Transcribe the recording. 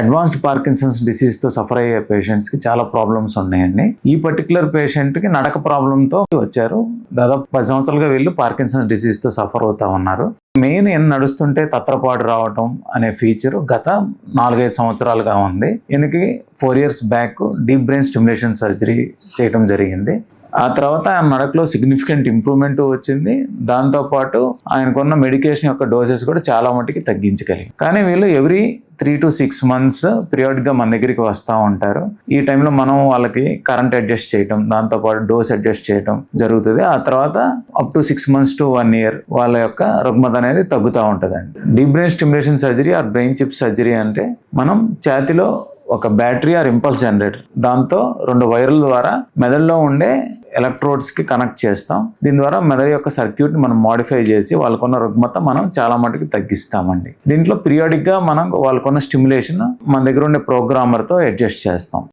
Advanced Parkinson's డిసీజ్తో suffer అయ్యే పేషెంట్స్కి చాలా ప్రాబ్లమ్స్ ఉన్నాయండి. ఈ పర్టికులర్ పేషెంట్కి నడక ప్రాబ్లంతో వచ్చారు. దాదాపు పది సంవత్సరాలుగా వీళ్ళు పార్కిన్సన్స్ డిసీజ్తో సఫర్ అవుతా ఉన్నారు. మెయిన్ ఏం నడుస్తుంటే తత్రపాటు రావటం అనే ఫీచర్ గత నాలుగైదు సంవత్సరాలుగా ఉంది. ఈయనకి four years back deep brain stimulation surgery చేయడం జరిగింది. ఆ తర్వాత ఆయన నడకలో సిగ్నిఫికెంట్ ఇంప్రూవ్మెంట్ వచ్చింది. దాంతోపాటు ఆయనకున్న మెడికేషన్ యొక్క డోసెస్ కూడా చాలా మటుకి తగ్గించగలిగి కానీ వీళ్ళు every three to six months పీరియడ్గా మన దగ్గరికి వస్తూ ఉంటారు. ఈ టైంలో మనం వాళ్ళకి కరెంట్ అడ్జస్ట్ చేయటం దాంతోపాటు డోస్ అడ్జస్ట్ చేయటం జరుగుతుంది. ఆ తర్వాత up to six months to one year వాళ్ళ యొక్క రుగ్మత అనేది తగ్గుతూ ఉంటుందండి. Deep brain stimulation surgery or brain chip surgery అంటే మనం ఛాతిలో ఒక బ్యాటరీ ఆర్ ఇంపల్స్ జనరేటర్ దాంతో రెండు వైర్ల ద్వారా మెదడులో ఉండే ఎలక్ట్రోడ్స్కి కనెక్ట్ చేస్తాం. దీని ద్వారా మెదడు యొక్క సర్క్యూట్ని మనం మాడిఫై చేసి వాళ్ళకున్న రుగ్మత మనం చాలా మటుకు తగ్గిస్తామండి. దీంట్లో పీరియాడిక్గా మనం వాళ్ళకున్న స్టిమ్యులేషన్ మన దగ్గర ఉండే ప్రోగ్రామర్తో అడ్జస్ట్ చేస్తాం.